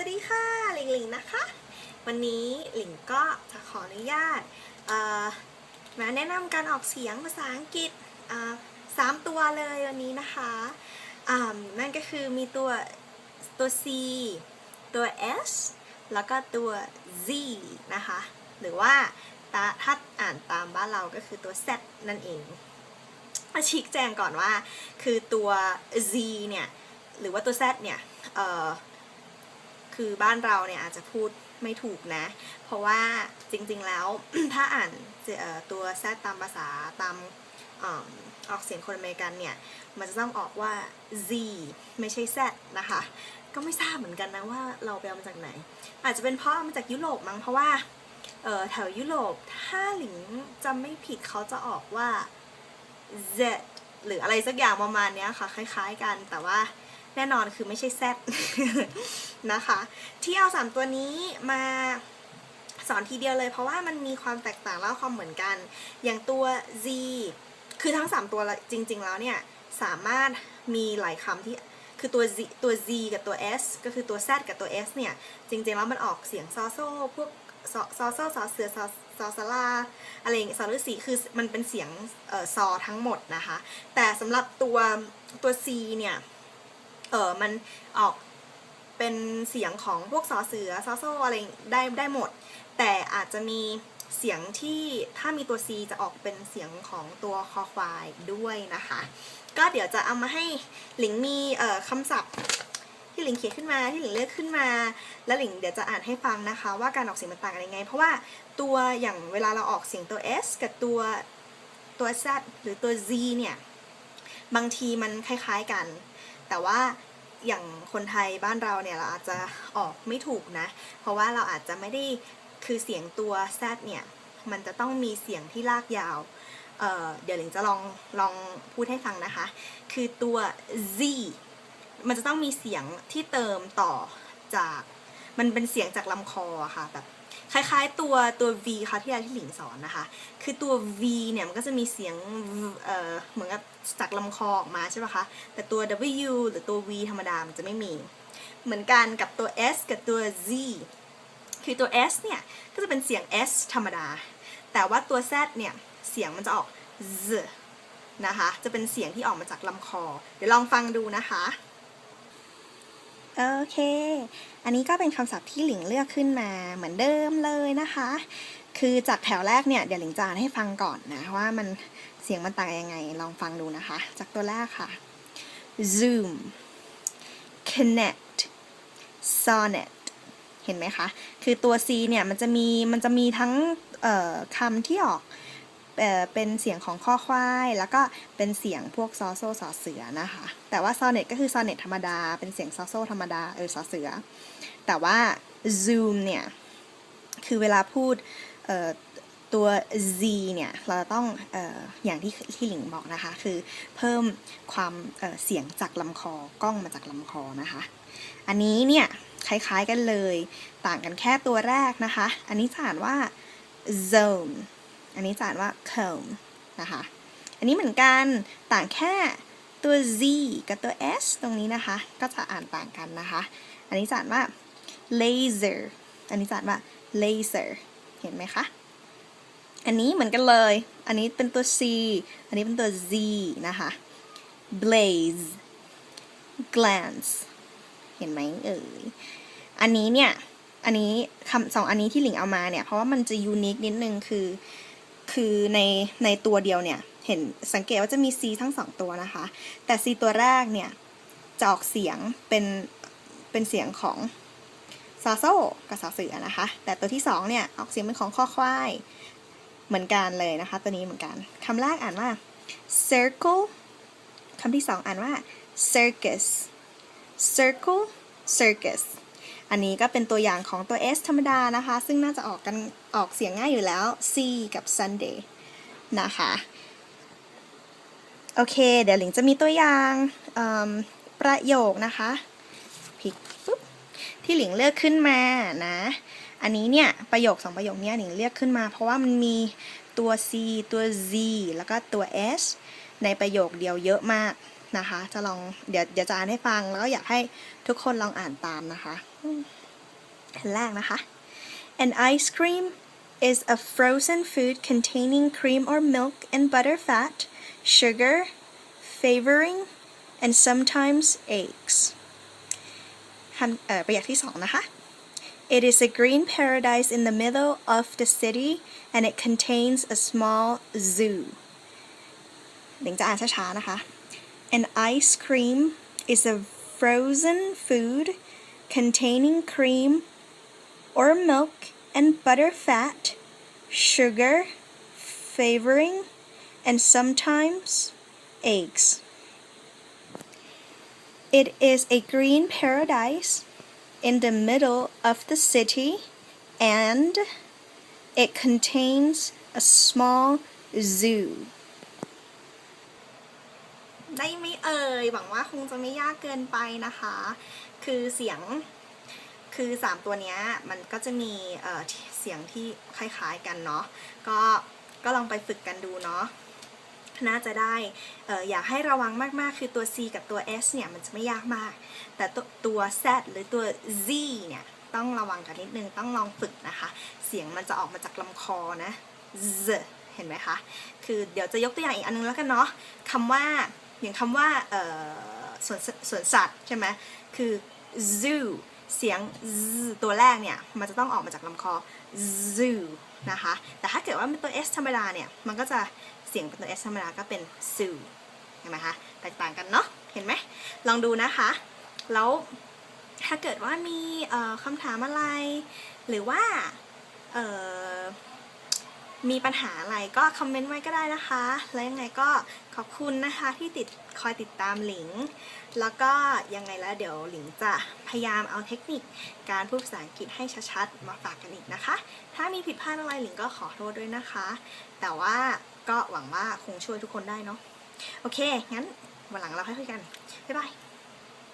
วัสดีค่ะหลิงหลิงนะคะ วันนี้หลิงก็จะขออนุญาตมาแนะนำการออกเสียงภาษาอังกฤษสามตัวเลยวันนี้นะคะนั่นก็คือมีตัวตัว C ตัว S แล้วก็ตัว Z นะคะ หรือว่าถ้าอ่านตามบ้านเราก็คือตัว Z นั่นเองมาชี้แจงก่อนว่าคือตัว Z เนี่ย หรือว่าตัว Z เนี่ย คือบ้านเราเนี่ยอาจจะพูดไม่ถูกนะ เพราะว่าจริงๆแล้ว ถ้าอ่านตัวแซดตามภาษาตามออกเสียงคนอเมริกันเนี่ย มันจะต้องออกว่า Z ไม่ใช่ Z นะคะ ก็ไม่ทราบเหมือนกันนะว่าเราไปเอามาจากไหน อาจจะเป็นเพราะเอามาจากยุโรปมั้งเพราะว่าแถวยุโรปถ้าหลิงจำไม่ผิดเขาจะออกว่า Z หรืออะไรสักอย่างประมาณนี้ค่ะ คล้าย ๆ กันแต่ว่า แน่นอนคือไม่ใช่ Z นะคะ ที่เอาสามตัวนี้มาสอนทีเดียวเลย เพราะว่ามันมีความแตกต่างและความเหมือนกัน อย่างตัว Z คือทั้ง 3 ตัวจริง ๆ แล้วเนี่ยสามารถมีหลายคำที่คือตัว Z ตัว Z กับตัว S ก็คือตัว Z กับตัว S เนี่ย จริง ๆ แล้วมันออกเสียงซอโซ่พวกซอซอโซ่ซอเสือซอซอสลาอะไรอย่างเงี้ยซอฤาษีคือมันเป็นเสียงเอ่อซอทั้งหมดนะคะ แต่สำหรับตัวตัว C เนี่ย เออมันออกเป็นเสียงของพวกสอเสือซอโซอะไรได้ได้หมด แต่อาจจะมีเสียงที่ถ้ามีตัว C จะออกเป็นเสียงของตัวคอควายด้วยนะคะ ก็เดี๋ยวจะเอามาให้หลิงมีเอ่อคำศัพท์ ที่หลิงเขียนขึ้นมาที่หลิงเลือกขึ้นมา แล้วหลิงเดี๋ยวจะอ่านให้ฟังนะคะ ว่าการออกเสียงมันต่างกันยังไง เพราะว่าตัวอย่างเวลาเราออกเสียงตัว S กับตัวตัว Z หรือตัว Z เนี่ยบางทีมันคล้ายๆกัน แต่ว่าอย่างคนไทยบ้านเราเนี่ยเราอาจจะออกไม่ถูกนะ เพราะว่าเราอาจจะไม่ได้คือเสียงตัว Z เนี่ยมันจะต้องมีเสียงที่ลากยาวเเดี๋ยวหลิงจะลองลองพูดให้ฟังนะคะ คือตัว Z มันจะต้องมีเสียงที่เติมต่อจากมันเป็นเสียงจากลำคอค่ะแบบ คล้ายๆตัวตัว V ค่ะที่อาที่หลิงสอนนะคะ คือตัว V เนี่ยมันก็จะมีเสียงเอ่อเหมือนกับจากลำคอออกมาใช่ปะคะ แต่ตัว W หรือตัว V ธรรมดามันจะไม่มี เหมือนกันกับตัว S กับตัว Z คือตัว S เนี่ยก็จะเป็นเสียง S ธรรมดา แต่ว่าตัว Z เนี่ยเสียงมันจะออก Z นะคะ จะเป็นเสียงที่ออกมาจากลำคอ เดี๋ยวลองฟังดูนะคะ โอเค อันนี้ก็เป็นคำศัพท์ที่หลิงเลือกขึ้นมาเหมือนเดิมเลยนะคะ คือจากแถวแรกเนี่ยเดี๋ยวหลิงจะอ่านให้ฟังก่อนนะว่ามันเสียงมันต่างยังไงลองฟังดูนะคะ จากตัวแรกค่ะ zoom connect sonnet เห็นไหมคะ คือตัว C เนี่ยมันจะมีมันจะมีทั้งคำที่ออก เป็นเสียงของข้อควายแล้วก็เป็นเสียงพวกซอโซ่สอเสือนะคะ แต่ว่า sonnet ก็คือ sonnet ธรรมดา เป็นเสียงซอโซ่ธรรมดาเออสอเสือ แต่ว่า zoom เนี่ย คือเวลาพูดตัว z เนี่ย เราจะต้องอออย่างที่ที่หลิงบอกนะคะ คือเพิ่มความเเสียงจากลำคอกล้องมาจากลำคอนะคะ อันนี้เนี่ย คล้ายๆกันเลย ต่างกันแค่ตัวแรกนะคะ อันนี้จะอ่านว่า zone อันนี้จะอ่านว่า cone นะคะ อันนี้เหมือนกันต่างแค่ตัว z กับตัว s ตรงนี้นะคะ ก็จะอ่านต่างกันนะคะ อันนี้จะอ่านว่า laser อันนี้จะอ่านว่า laser เห็นไหมคะ อันนี้เหมือนกันเลย อันนี้เป็นตัว C อันนี้เป็นตัว Z นะคะ blaze glance เห็นไหมเอ่ย อันนี้เนี่ย อันนี้คำสองอันนี้ที่หลิงเอามาเนี่ย เพราะว่ามันจะยูนิคนิดนึงคือ คือในในตัวเดียวเนี่ยเห็นสังเกตว่าจะมี C ทั้งสองตัวนะคะ แต่ C ตัวแรกเนี่ยจะออกเสียงเป็นเป็นเสียงของซาโซกับซาเสือนะคะ แต่ตัวที่สองเนี่ยออกเสียงเป็นของข้อควายเหมือนกันเลยนะคะ ตัวนี้เหมือนกันคำแรกอ่านว่า circle คำที่สองอ่านว่า circus circle circus อันนี้ก็เป็นตัวอย่างของตัว S ธรรมดานะคะ ซึ่งน่าจะออกกันออกเสียงง่ายอยู่แล้ว C กับ Sunday นะคะ โอเค เดี๋ยวหลิงจะมีตัวอย่างประโยคนะคะพลิกปุ๊บที่หลิงเลือกขึ้นมานะ อันนี้เนี่ย ประโยคสองประโยคเนี้ยหลิงเลือกขึ้นมา เพราะว่ามันมีตัว C ตัว Z แล้วก็ตัว S ในประโยคเดียวเยอะมาก นะคะ จะลองเดี๋ยวเดี๋ยวจะอ่านให้ฟัง แล้วก็อยากให้ทุกคนลองอ่านตามนะคะอืมอันแรกนะคะ An ice cream is a frozen food containing cream or milk and butter fat, sugar, flavoring, and sometimes eggs. คำประโยคที่สองนะคะ It is a green paradise in the middle of the city and it contains a small zoo. หลิงจะอ่านช้าๆนะคะ An ice cream is a frozen food containing cream or milk and butter fat, sugar, flavoring, and sometimes eggs. It is a green paradise in the middle of the city and it contains a small zoo. ได้ไหมเอ่ยหวังว่าคงจะไม่ยากเกินไปนะคะ คือเสียงคือ 3 ตัวนี้มันก็จะมีเเสียงที่คล้ายๆกันเนาะก็ก็ลองไปฝึกกันดูเนาะน่าจะได้อออยากให้ระวังมากๆ คือตัว C กับตัว S เนี่ยมันจะไม่ยากมาก แต่ตัวตัว Z หรือตัว Z เนี่ยต้องระวังกันนิดนึงต้องลองฝึกนะคะ เสียงมันจะออกมาจากลำคอนะ Z เห็นไหมคะ คือเดี๋ยวจะยกตัวอย่างอีกอันนึงแล้วกันเนาะคำว่า อย่างคำว่าเอ่อสวนสวนสัตว์ใช่ไหมคือ zoo เสียง z ตัวแรกเนี่ยมันจะต้องออกมาจากลำคอ zoo นะคะแต่ถ้าเกิดว่าเป็นตัว s ธรรมดาเนี่ยมันก็จะเสียงเป็นตัว s ธรรมดาก็เป็น zoo เห็นไหมคะแตกต่างกันเนาะเห็นไหมลองดูนะคะ แล้วถ้าเกิดว่ามีคำถามอะไร หรือว่า มีปัญหาอะไรก็คอมเมนต์ไว้ก็ได้นะคะ แล้วยังไงก็ขอบคุณนะคะที่ติดคอยติดตามหลิง แล้วก็ยังไงแล้วเดี๋ยวหลิงจะพยายามเอาเทคนิคการพูดภาษาอังกฤษให้ชัดๆ มาฝากกันอีกนะคะ ถ้ามีผิดพลาดอะไรหลิงก็ขอโทษด้วยนะคะ แต่ว่าก็หวังว่าคงช่วยทุกคนได้เนาะ โอเค งั้นวันหลังเราค่อยคุยกัน บ๊ายบาย